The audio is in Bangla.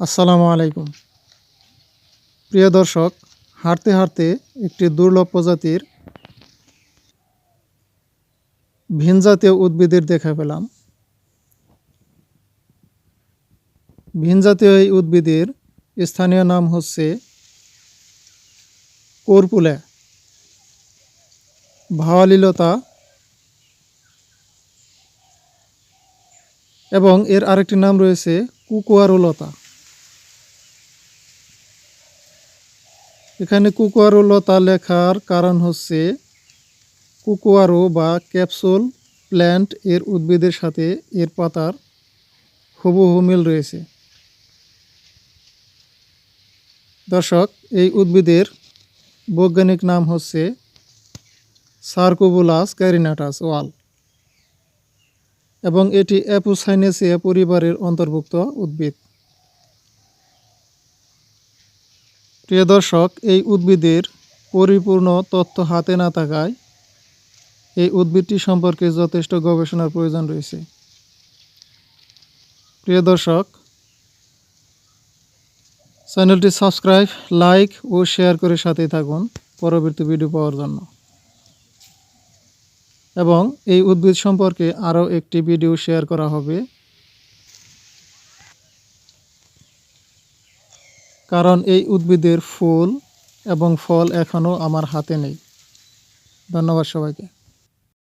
আসসালামু আলাইকুম। প্রিয় দর্শক, হাঁটতে হাঁটতে একটি দুর্লভ প্রজাতির ভিনজাতীয় উদ্ভিদের দেখা পেলাম। ভিনজাতীয় এই উদ্ভিদের স্থানীয় নাম হচ্ছে কর্পুলা, ভাওয়ালিলতা এবং এর আরেকটি নাম রয়েছে কুকুয়ারুলতা। এখানে কুকুয়ারো লতা লেখার কারণ হচ্ছে কুকুয়ারো বা ক্যাপসুল প্ল্যান্ট এর উদ্ভিদের সাথে এর পাতার হুবহু মিল রয়েছে। দর্শক, এই উদ্ভিদের বৈজ্ঞানিক নাম হচ্ছে সার্কোবুলাস ক্যারিনাটাস ওয়াল এবং এটি অ্যাপোসাইনেসিয়া পরিবারের অন্তর্ভুক্ত উদ্ভিদ। প্রিয় দর্শক, এই উদ্ভিদের পরিপূর্ণ তথ্য হাতে না থাকায় এই উদ্ভিদটি সম্পর্কে যথেষ্ট গবেষণার প্রয়োজন রয়েছে। প্রিয় দর্শক, চ্যানেলটি সাবস্ক্রাইব, লাইক ও শেয়ার করে সাথে থাকুন পরবর্তী ভিডিও পাওয়ার জন্য। এবং এই উদ্ভিদ সম্পর্কে আরও একটি ভিডিও শেয়ার করা হবে কারণ এই উদ্ভিদের ফুল এবং ফল এখনও আমার হাতে নেই। ধন্যবাদ সবাইকে।